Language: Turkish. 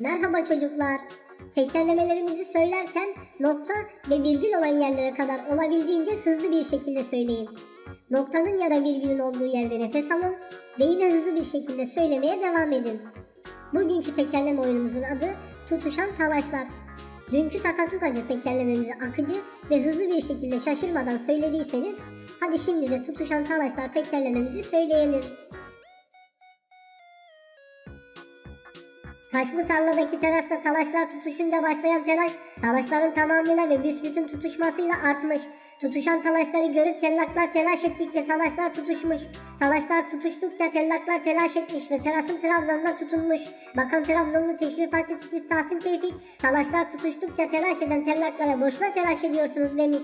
Merhaba çocuklar. Tekerlemelerimizi söylerken nokta ve virgül olan yerlere kadar olabildiğince hızlı bir şekilde söyleyin. Noktanın ya da virgülün olduğu yerde nefes alın ve yine hızlı bir şekilde söylemeye devam edin. Bugünkü tekerleme oyunumuzun adı Tutuşan Talaşlar. Dünkü takatukacı tekerlememizi akıcı ve hızlı bir şekilde şaşırmadan söylediyseniz hadi şimdi de tutuşan talaşlar tekerlememizi söyleyelim. Taşlı tarladaki terasta talaşlar tutuşunca başlayan telaş, talaşların tamamıyla ve büsbütün tutuşmasıyla artmış. Tutuşan talaşları görüp tellaklar telaş ettikçe talaşlar tutuşmuş. Talaşlar tutuştukça tellaklar telaş etmiş ve terasın trabzanına tutunmuş. Bakan Trabzonlu teşrifatçı titiz Tahsin Tevfik, talaşlar tutuştukça telaş eden tellaklara boşuna telaş ediyorsunuz demiş.